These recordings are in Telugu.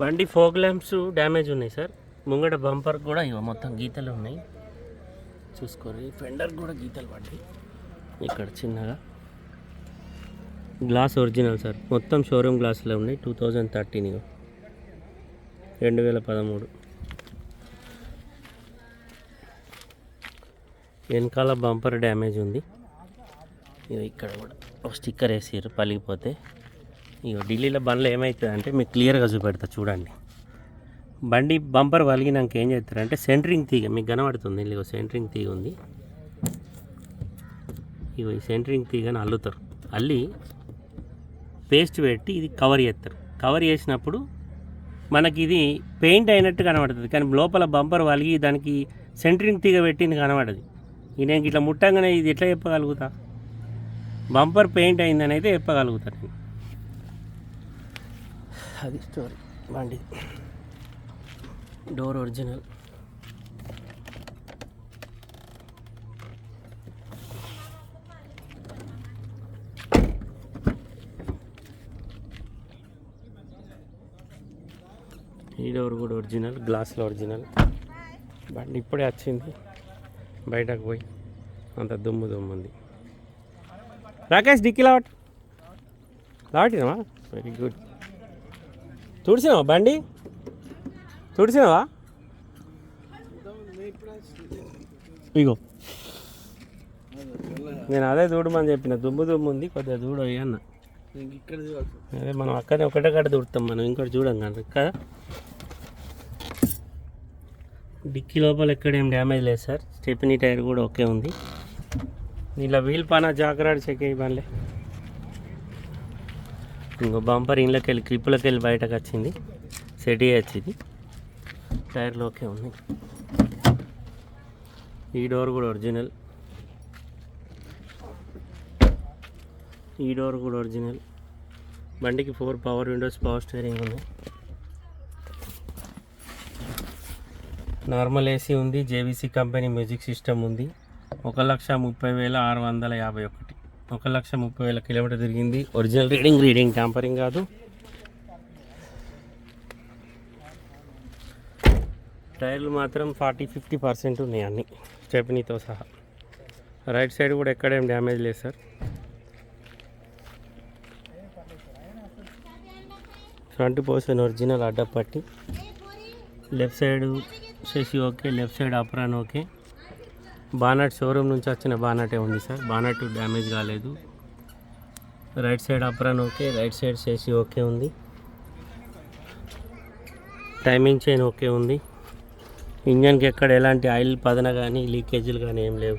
బండి ఫోక్ ల్యాంప్స్ డ్యామేజ్ ఉన్నాయి సార్. ముంగట బంపర్ కూడా ఇవ మొత్తం గీతలు ఉన్నాయి. చూసుకోరు ఫెండర్ కూడా గీతలు పడ్డాయి. ఇక్కడ చిన్నగా. Glass original sir. మొత్తం షోరూమ్ గ్లాసులో ఉన్నాయి. టూ థౌజండ్ థర్టీన్ రెండు వేల పదమూడు. వెనకాల బంపర్ డ్యామేజ్ ఉంది. ఇక్కడ కూడా ఒక స్టిక్కర్ వేసారు పలిగిపోతే. ఇగో ఢిల్లీలో బండ్లో ఏమవుతుంది అంటే మీకు క్లియర్గా చూపెడతా చూడండి. బండి బంపర్ వలిగినాక ఏం చేస్తారంటే సెంటరింగ్ తీగ మీకు కనబడుతుంది ఇగో సెంటరింగ్ తీగ ఉంది. ఇగో ఈ సెంటరింగ్ తీగని అల్లుతారు. అల్లి పేస్ట్ పెట్టి ఇది కవర్ చేస్తారు. కవర్ చేసినప్పుడు మనకి ఇది పెయింట్ అయినట్టు కనబడుతుంది కానీ లోపల బంపర్ వలిగి దానికి సెంటరింగ్ తీగ పెట్టింది కనబడదు. ఇది నేను ఇట్లా ముట్టంగానే ఇది ఎట్లా చెప్పగలుగుతా? బంపర్ పెయింట్ అయిందని అయితే చెప్పగలుగుతాను నేను. అది స్టోరీ బండి. Door original. ఈ డోర్ కూడా ఒరిజినల్ గ్లాస్లో ఒరిజినల్. బండి ఇప్పుడే వచ్చింది. బయటకు పోయి అంత దుమ్ము దుమ్ము ఉంది. రాకేష్ డిక్కీ లావట్. లావటినావా వెరీ గుడ్ తుడిచినావా బండి? తుడిచినావా? ఇగో. నేను అదే దూడమని చెప్పిన దుమ్ము దుమ్ము ఉంది కొద్దిగా దూడ అన్న. అదే మనం అక్కడే ఒకటే కాడ దూడతాం మనం ఇంకోటి చూడం కానీ కదా? డిక్కీ లోపల ఎక్కడేం డ్యామేజ్ లేదు సార్ స్టెప్నీ టైర్ కూడా ఓకే ఉంది. ఇలా వీల్ పానా జాగ్రత్త చెక్ ఇవ్వాలి ఇంకో బంపర్ ఇంట్లోకి వెళ్ళి క్లిప్లోకి వెళ్ళి బయటకు వచ్చింది సెట్ వచ్చింది టైర్లోకే ఉంది. ఈ డోర్ కూడా ఒరిజినల్. ఈ డోర్ కూడా ఒరిజినల్. బండికి four power windows power steering ఉంది. నార్మల్ ఏసీ ఉంది. జేబీసీ కంపెనీ మ్యూజిక్ సిస్టమ్ ఉంది. ఒక లక్ష ముప్పై వేల ఆరు వందల యాభై ఒకటి. ఒక లక్ష ముప్పై వేల కిలోమీటర్ తిరిగింది. ఒరిజినల్ రీడింగ్ రీడింగ్ ట్యాంపరింగ్ కాదు. టైర్లు మాత్రం ఫార్టీ ఫిఫ్టీ పర్సెంట్ ఉన్నాయి అన్ని. స్టెప్నీతో సహా. రైట్ సైడ్ కూడా ఎక్కడేం డ్యామేజ్ లేదు సార్. ఫ్రంట్ పోర్షన్ ఒరిజినల్ అడ్డపట్టి. Left side Shashi okay. Left side apron okay. Bonnet showroom నుంచి వచ్చిన బానటే ఉంది సార్. బానట్ డ్యామేజ్ కాలేదు. Right side apron okay right side చేసి ఓకే ఉంది. టైమింగ్ చైన్ ఓకే ఉంది. ఇంజన్కి ఎక్కడ ఎలాంటి ఆయిల్ పదన కానీ లీకేజీలు కానీ ఏం లేవు.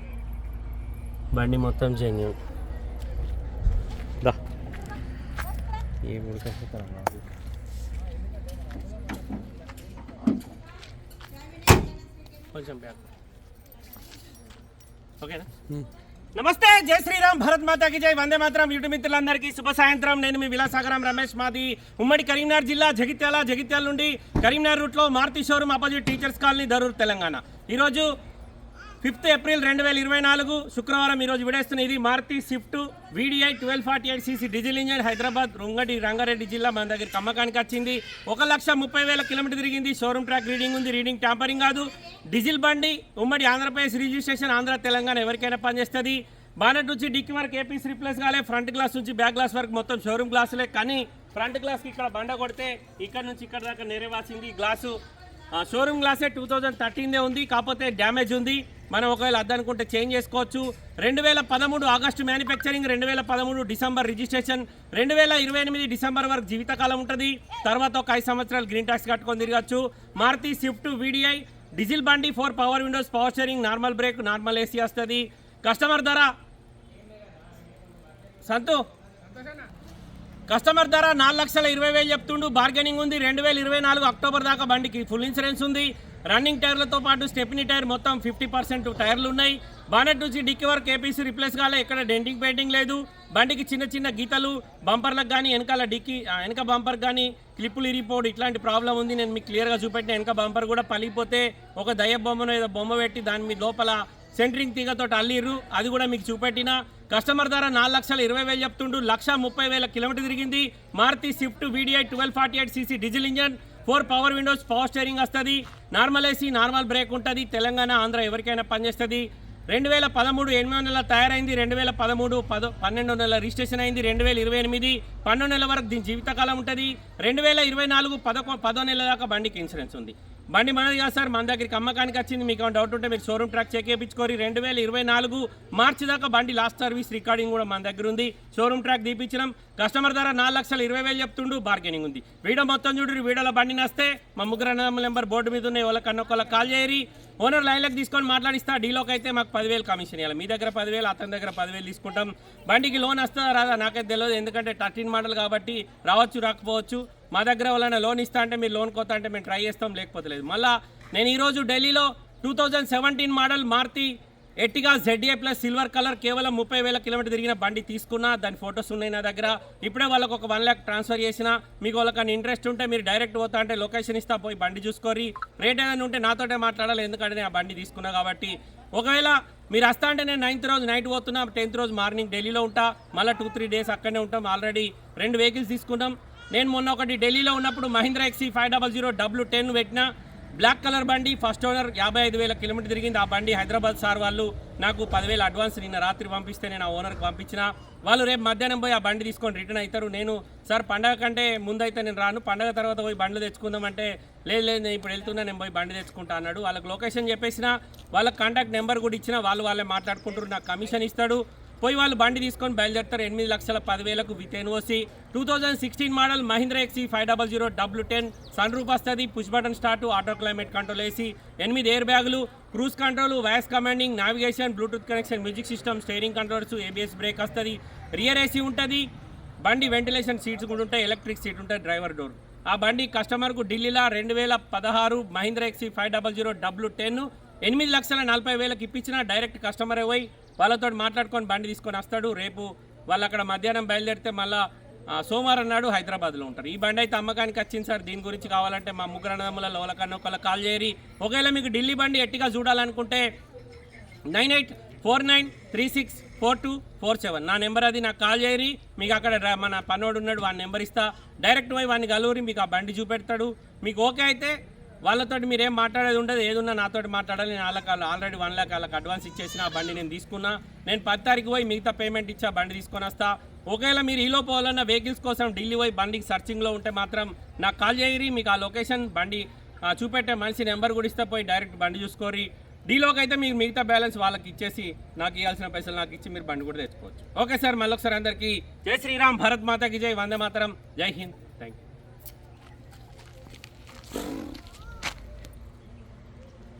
బండి మొత్తం చేంజ్ దా. ఏ కొంచెం బ్యాక్ ఓకేనా? నమస్తే జై శ్రీరామ్ భరత్ మాతాకి జై. వందే మాత్రం యూట్యూబ్ మిత్రులందరికీ శుభ సాయంత్రం. నేను మీ విలాసాగరం రమేష్ మాది. ఉమ్మడి కరీంనగర్ జిల్లా జగిత్యాల జగిత్యాల నుండి కరీంనగర్ రూట్లో Maruti showroom opposite teachers colony Darur Telangana. ఈరోజు ఫిఫ్త్ ఏప్రిల్ రెండు వేల ఇరవై నాలుగు శుక్రవారం ఈరోజు విడేస్తున్న ఇది Maruti Swift VDI twelve forty eight CC diesel engine Hyderabad రుంగడి Rangareddy జిల్లా మన దగ్గర కమ్మకానికి వచ్చింది. ఒక లక్ష ముప్పై వేల కిలోమీటర్ తిరిగింది. షోరూమ్ ట్రాక్ రీడింగ్ ఉంది. రీడింగ్ ట్యాంపరింగ్ కాదు. డీజిల్ బండి ఉమ్మడి ఆంధ్రప్రదేశ్ రిజిస్ట్రేషన్ ఆంధ్ర తెలంగాణ ఎవరికైనా పనిచేస్తుంది. బానెట్ నుంచి డిక్కి వరకు ఏపీస్ రిప్లేస్ కాలే. ఫ్రంట్ గ్లాస్ నుంచి బ్యాక్ గ్లాస్ వరకు మొత్తం షోరూమ్ గ్లాసులే. కానీ ఫ్రంట్ గ్లాస్కి ఇక్కడ బండ కొడితే ఇక్కడ నుంచి ఇక్కడ దాకా నెరవేసింది గ్లాసు. ఆ, షోరూమ్ గ్లాసే టూ థౌజండ్ థర్టీన్దే ఉంది. కాకపోతే డ్యామేజ్ ఉంది. మనం ఒకవేళ అద్దనుకుంటే చేంజ్ చేసుకోవచ్చు. రెండు వేల పదమూడు ఆగస్టు మ్యానుఫ్యాక్చరింగ్ రెండు వేల పదమూడు డిసెంబర్ రిజిస్ట్రేషన్ రెండు వేల ఇరవై ఎనిమిది డిసెంబర్ వరకు జీవితకాలం ఉంటుంది. తర్వాత ఒక ఐదు సంవత్సరాలు గ్రీన్ ట్యాక్స్ కట్టుకొని తిరగచ్చు. మారుతి స్విఫ్ట్ వీడిఐ డీజిల్ బండి four power windows power steering normal brake normal AC వస్తుంది. కస్టమర్ ధర? సంతు? కస్టమర్ ధర నాలుగు లక్షల ఇరవై వేలు చెప్తుండు. బార్గెనింగ్ ఉంది. రెండు వేల ఇరవై నాలుగు అక్టోబర్ దాకా బండికి ఫుల్ ఇన్సూరెన్స్ ఉంది. రన్నింగ్ టైర్లతో పాటు స్టెప్నీ టైర్ మొత్తం ఫిఫ్టీ పర్సెంట్ టైర్లు ఉన్నాయి బానెట్ నుంచి డిక్కి వరకు ఏపీసీ రిప్లేస్ కాలే ఎక్కడ డెంటింగ్ పెయింటింగ్ లేదు. బండికి చిన్న చిన్న గీతలు బంపర్లకు కానీ వెనకాల డిక్కి వెనక బంపర్ కానీ క్లిప్పులు ఇరిగిపోవడం ఇట్లాంటి ప్రాబ్లం ఉంది. నేను మీకు క్లియర్గా చూపెట్టిన వెనక బంపర్ కూడా పలిగిపోతే ఒక దయ్య బొమ్మను ఏదో బొమ్మ పెట్టి దాని మీద లోపల సెంటరింగ్ తీగతో అల్లిర్రు. అది కూడా మీకు చూపెట్టిన. కస్టమర్ ధర నాలుగు లక్షల ఇరవై వేలు చెప్తుండు. లక్ష ముప్పై వేల కిలోమీటర్ తిరిగింది. Maruti Swift VDI twelve forty eight CC diesel engine. Four power windows power steering వస్తుంది. నార్మల్ ఏసీ నార్మల్ బ్రేక్ ఉంటుంది. తెలంగాణ ఆంధ్ర ఎవరికైనా పనిచేస్తుంది. రెండు వేల పదమూడు ఎనిమిది నెల తయారైంది. రెండు వేల పదమూడు పద పన్నెండు నెలల రిజిస్ట్రేషన్ అయింది. రెండు వేల ఇరవై ఎనిమిది పన్నెండు నెలల వరకు దీని జీవితకాలం ఉంటుంది. రెండు వేల ఇరవై నాలుగు పదకొ పదో నెల దాకా బండికి ఇన్సూరెన్స్ ఉంది. బండి మనది కాదు సార్ మన దగ్గరికి అమ్మకానికి వచ్చింది. మీకు ఏమైనా డౌట్ ఉంటే మీరు షోరూమ్ ట్రాక్ చెక్ చేయించుకోరి. రెండు వేల ఇరవై నాలుగు మార్చి దాకా బండి లాస్ట్ సర్వీస్ రికార్డింగ్ కూడా మన దగ్గర ఉంది. షోరూమ్ ట్రాక్ తీపించినాం కస్టమర్ ధర నాలుగు లక్షల ఇరవై వేలు చెప్తుండు. బార్గెనింగ్ ఉంది. వీడియో మొత్తం చూడు వీడియోలో బండి నస్తే. మా ముగ్గురు అన్నదమ్ముల నెంబర్ బోర్డు మీద ఉన్నాయి. వాళ్ళకన్నా ఒకళ్ళ కాల్ చేయరి. ఓనర్ లైన్లకు తీసుకొని మాట్లాడిస్తా. డీలోకి అయితే మాకు పదివేలు కమిషన్ ఇవ్వాలి మీ దగ్గర పదివేలు అతని దగ్గర పదివేలు తీసుకుంటాం. బండికి లోన్ వస్తుందా రాదా? నాకైతే తెలియదు. ఎందుకంటే థర్టీన్ మోడల్ కాబట్టి రావచ్చు రాకపోవచ్చు. మా దగ్గర వాళ్ళైనా లోన్ ఇస్తా అంటే మీరు లోన్ కొత్త అంటే మేము ట్రై చేస్తాం లేకపోతే లేదు. మళ్ళీ నేను ఈరోజు ఢిల్లీలో two thousand seventeen model Maruti Ertiga ZA plus silver colour కేవలం ముప్పై వేల కిలోమీటర్ తిరిగిన బండి తీసుకున్నా దాని ఫొటోస్ ఉన్నాయి నా దగ్గర. ఇప్పుడే వాళ్ళకు ఒక వన్ ల్యాక్ ట్రాన్స్ఫర్ చేసిన మీకు వాళ్ళకి ఇంట్రెస్ట్ ఉంటే మీరు డైరెక్ట్ పోతా అంటే లొకేషన్ ఇస్తా పోయి బండి చూసుకోరి రేట్ ఏదైనా ఉంటే నాతోటే మాట్లాడాలి ఎందుకంటే నేను ఆ బండి తీసుకున్నా కాబట్టి. ఒకవేళ మీరు వస్తా అంటే నేను నైన్త్ రోజు నైట్ పోతున్నా టెన్త్ రోజు మార్నింగ్ ఢిల్లీలో ఉంటా మళ్ళీ టూ త్రీ డేస్ అక్కడనే ఉంటాం ఆల్రెడీ రెండు వెహికల్స్ తీసుకున్నాం. నేను మొన్న ఒకటి ఢిల్లీలో ఉన్నప్పుడు Mahindra XUV five double zero W ten పెట్టిన బ్లాక్ కలర్ బండి ఫస్ట్ ఓనర్ యాభై ఐదు వేల కిలోమీటర్ తిరిగింది. ఆ బండి హైదరాబాద్ సార్ వాళ్ళు నాకు పదివేల అడ్వాన్స్ నిన్న రాత్రి పంపిస్తే నేను ఆ ఓనర్కి పంపించిన. వాళ్ళు రేపు మధ్యాహ్నం పోయి ఆ బండి తీసుకొని రిటర్న్ అవుతారు. నేను సార్ పండగ కంటే ముందైతే నేను రాను. పండగ తర్వాత పోయి బండ్లు తెచ్చుకుందామంటే లేదు లేదు నేను ఇప్పుడు వెళ్తున్నా నేను పోయి బండి తెచ్చుకుంటా అన్నాడు. వాళ్ళకి లొకేషన్ చెప్పేసిన వాళ్ళకి కాంటాక్ట్ నెంబర్ కూడా ఇచ్చిన వాళ్ళు వాళ్ళే మాట్లాడుకుంటారు నాకు కమిషన్ ఇస్తాడు. పోయి వాళ్ళు బండి తీసుకొని బయలుదేరుతారు. ఎనిమిది లక్షల పదివేలకు with NOC. Two thousand sixteen model Mahindra XUV five double zero W ten sunroof వస్తుంది. Push button start auto climate control వేసి ఎనిమిది ఎయిర్ బ్యాగులు cruise control voice commanding navigation bluetooth connection music system steering controls ABS brake వస్తుంది. రియర్ ఏసీ ఉంటుంది. బండి వెంటిలేషన్ సీట్స్ కూడా ఉంటాయి. ఎలక్ట్రిక్ సీట్ ఉంటుంది డ్రైవర్ డోర్. ఆ బండి కస్టమర్కు ఢిల్లీలో రెండు వేల పదహారు Mahindra XUV five double zero W ten ఎనిమిది లక్షల నలభై వేలకు ఇప్పించిన డైరెక్ట్ కస్టమరే పోయి వాళ్ళతో మాట్లాడుకొని బండి తీసుకొని వస్తాడు. రేపు వాళ్ళు అక్కడ మధ్యాహ్నం బయలుదేరితే మళ్ళీ సోమవారం నాడు హైదరాబాద్లో ఉంటారు. ఈ బండి అయితే అమ్మకానికి వచ్చింది సార్. దీని గురించి కావాలంటే మా ముగ్గురు అన్నదమ్ముల ఒకళ్ళకన్నా ఒకళ్ళ కాల్ చేయరి. ఒకవేళ మీకు ఢిల్లీ బండి ఎట్టిగా చూడాలనుకుంటే nine eight four nine three six four two four seven. నా నెంబర్ అది నాకు కాల్ చేయరి. మీకు అక్కడ మన పన్నోడు ఉన్నాడు వాడి నెంబర్ ఇస్తా. డైరెక్ట్ పోయి వాడిని కలవరి మీకు ఆ బండి చూపెడతాడు. మీకు ఓకే అయితే వాళ్ళతోటి మీరేం మాట్లాడేది ఉండదు. ఏదున్నా నాతో మాట్లాడాలి. నేను వాళ్ళకి ఆల్రెడీ వన్ ల్యాక్ వాళ్ళకి అడ్వాన్స్ ఇచ్చేసిన ఆ బండి నేను తీసుకున్నా. నేను పది తారీఖు పోయి మిగతా పేమెంట్ ఇచ్చి ఆ బండి తీసుకొని వస్తా. ఒకవేళ మీరు ఈలో పోవాలన్న వెహికల్స్ కోసం ఢిల్లీ పోయి బండికి సర్చింగ్లో ఉంటే మాత్రం నాకు కాల్ చేయరి మీకు ఆ లొకేషన్ బండి చూపెట్టే మనిషి నెంబర్ కూడా ఇస్తే. పోయి డైరెక్ట్ బండి చూసుకోరి డీలోకి అయితే మీకు మిగతా బ్యాలెన్స్ వాళ్ళకి ఇచ్చేసి నాకు ఇవ్వాల్సిన పైసలు నాకు ఇచ్చి మీరు బండి కూడా తెచ్చుకోవచ్చు. ఓకే సార్ మళ్ళొకసారి అందరికీ జై శ్రీరామ్. భరత్ మాతాకి జై. వందే మాతరం. జై హింద్. Thank you